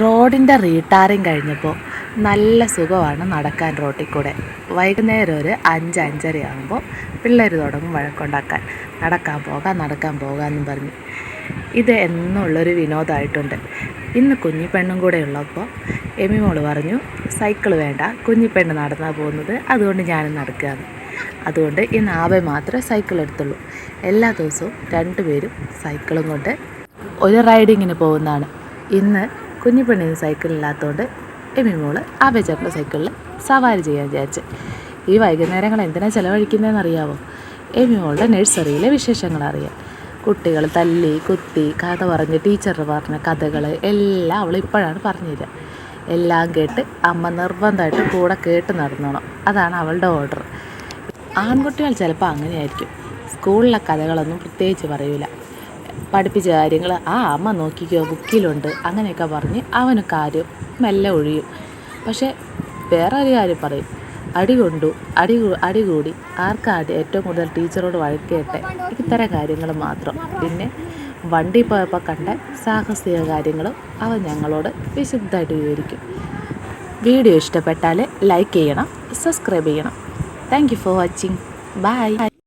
റോഡിന്റെ റീടാറിങ് കഴിഞ്ഞപ്പോൾ നല്ല സുഖമാണ് നടക്കാൻ റോട്ടിൽ കൂടെ. വൈകുന്നേരം ഒരു അഞ്ച് അഞ്ചര ആകുമ്പോൾ പിള്ളേർ തുടങ്ങും വഴക്കുണ്ടാക്കാൻ. നടക്കാൻ പോകാം നടക്കാൻ പോകാമെന്നും പറഞ്ഞ്. ഇത് എന്നുള്ളൊരു വിനോദമായിട്ടുണ്ട്. ഇന്ന് കുഞ്ഞിപ്പെണ്ണും കൂടെ ഉള്ളപ്പോൾ എമി മോൾ പറഞ്ഞു സൈക്കിൾ വേണ്ട കുഞ്ഞിപ്പെണ്ണ് നടന്നാൽ പോകുന്നത് അതുകൊണ്ട് ഞാനും നടക്കുകയാണ്. അതുകൊണ്ട് ഈ ആവെ മാത്രമേ സൈക്കിൾ എടുത്തുള്ളൂ. എല്ലാ ദിവസവും രണ്ടുപേരും സൈക്കിളും കൊണ്ട് ഒരു റൈഡിങ്ങിന് പോകുന്നതാണ്. ഇന്ന് കുഞ്ഞിപ്പെണ്ണിന് സൈക്കിളില്ലാത്തതുകൊണ്ട് എമി മോൾ ആവേചേട്ടന്റെ സൈക്കിളിൽ സവാരി ചെയ്യാൻ വിചാരിച്ച്. ഈ വൈകുന്നേരങ്ങൾ എന്തിനാണ് ചിലവഴിക്കുന്നതെന്ന് അറിയാവോ എമി മോളുടെ നഴ്സറിയിലെ വിശേഷങ്ങൾ അറിയാം കുട്ടികൾ തല്ലി കുത്തി കഥ പറഞ്ഞ് ടീച്ചർ പറഞ്ഞ കഥകൾ എല്ലാം അവൾ ഇപ്പോഴാണ് പറഞ്ഞു തരിക എല്ലാം കേട്ട് അമ്മ നിർബന്ധമായിട്ട് കൂടെ കേട്ട് നടന്നോണം. അതാണ് അവളുടെ ഓർഡർ. ആൺകുട്ടികൾ ചിലപ്പോൾ അങ്ങനെയായിരിക്കും. സ്കൂളിലെ കഥകളൊന്നും പ്രത്യേകിച്ച് പറയൂല. പഠിപ്പിച്ച കാര്യങ്ങൾ ആ അമ്മ നോക്കിക്കോ ബുക്കിലുണ്ട്. അങ്ങനെയൊക്കെ പറഞ്ഞ് അവന് കാര്യം മെല്ലെ ഒഴിയും. പക്ഷേ വേറെ ഒരു കാര്യം പറയും. അടി കൊണ്ടു അടി അടി കൂടി. ആർക്കാണ് ഏറ്റവും കൂടുതൽ ടീച്ചറോട് വഴക്കേട്ടെ ഇത്തരം കാര്യങ്ങൾ മാത്രം. പിന്നെ വണ്ടി പോയപ്പോൾ കണ്ട സാഹസിക കാര്യങ്ങളും അവൻ ഞങ്ങളോട് വിശുദ്ധമായിട്ട് വിവരിക്കും. വീഡിയോ ഇഷ്ടപ്പെട്ടാൽ ലൈക്ക് ചെയ്യണം സബ്സ്ക്രൈബ് ചെയ്യണം. Thank you for watching. Bye.